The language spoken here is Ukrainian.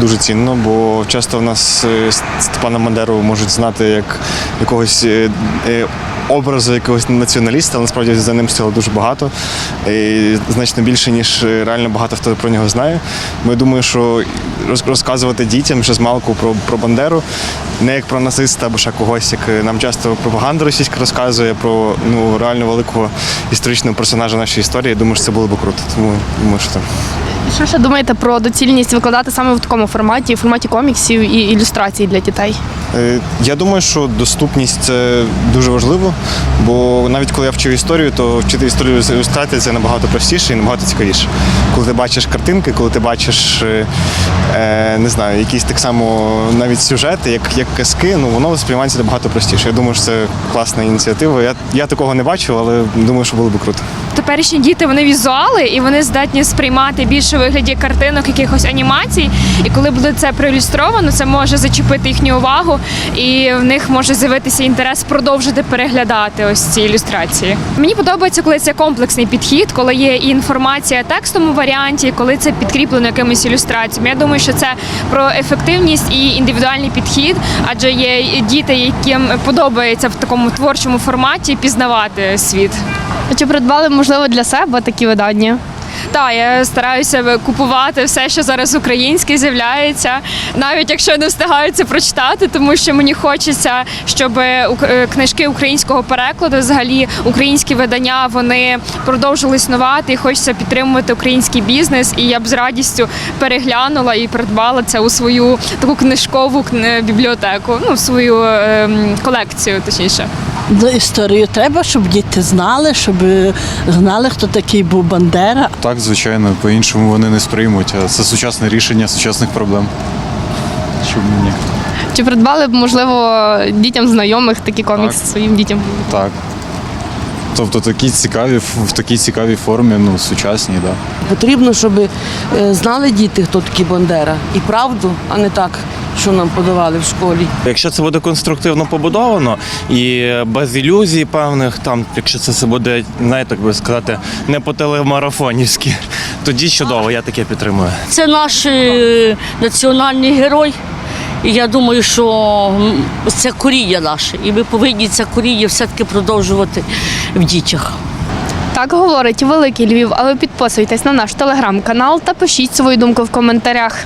Дуже цінно, бо часто в нас е, Степана Мандеру можуть знати як якогось е, е, образу якогось націоналіста, але насправді за ним стояло дуже багато. І значно більше, ніж реально багато хто про нього знає. Ми думаю, що роз- розказувати дітям ще з малку про, про Бандеру, не як про нациста або ще когось, як е, нам часто пропаганда російська розказує про ну, реально великого історичного персонажа нашої історії. Я думаю, що це було б круто. Тому думаю, що так. Що ще думаєте про доцільність викладати саме в такому форматі, в форматі коміксів і ілюстрацій для дітей? Е, Я думаю, що доступність це дуже важливо, бо навіть коли я вчив історію, то вчити історію з ілюстрації це набагато простіше і набагато цікавіше. Коли ти бачиш картинки, коли ти бачиш е, е, не знаю, якісь так само навіть сюжети, як, як казки, ну воно сприймається набагато простіше. Я думаю, що це класна ініціатива. Я, я такого не бачив, але думаю, що було б круто. Теперішні діти вони візуали і вони здатні сприймати більше вигляді картинок, якихось анімацій. І коли буде це проілюстровано, це може зачепити їхню увагу, і в них може з'явитися інтерес продовжити переглядати ось ці ілюстрації. Мені подобається, коли це комплексний підхід, коли є і інформація в текстовому варіанті, коли це підкріплено якимись ілюстраціями. Я думаю, що це про ефективність і індивідуальний підхід, адже є діти, яким подобається в такому творчому форматі пізнавати світ. Чи придбали, можливо, для себе такі видання? Так, я стараюся купувати все, що зараз українське з'являється, навіть якщо не встигаю це прочитати, тому що мені хочеться, щоб ук- е, книжки українського перекладу, взагалі українські видання, вони продовжили існувати і хочеться підтримувати український бізнес. І я б з радістю переглянула і придбала це у свою таку книжкову кни- бібліотеку, ну в свою ем, колекцію, точніше. Ну, історію треба, щоб діти знали, щоб знали, хто такий був Бандера. Так, звичайно, по-іншому вони не сприймуть. А це сучасне рішення сучасних проблем. Чому ні? Чи придбали б, можливо, дітям знайомих такі комікси Так. своїм дітям? Так. Тобто такі цікаві в такій цікавій формі, ну, сучасній. Да. Потрібно, щоб е, знали діти, хто такий Бандера, і правду, а не так, що нам подавали в школі. Якщо це буде конструктивно побудовано і без ілюзій певних, там, якщо це все буде, знаєте, як би сказати, не по телемарафонівськи, тоді чудово, я таке підтримую. Це наш е, національний герой. Я думаю, що це коріння наше. І ми повинні це коріння все-таки продовжувати в дітях. Так говорить великий Львів, але підписуйтесь на наш телеграм-канал та пишіть свою думку в коментарях.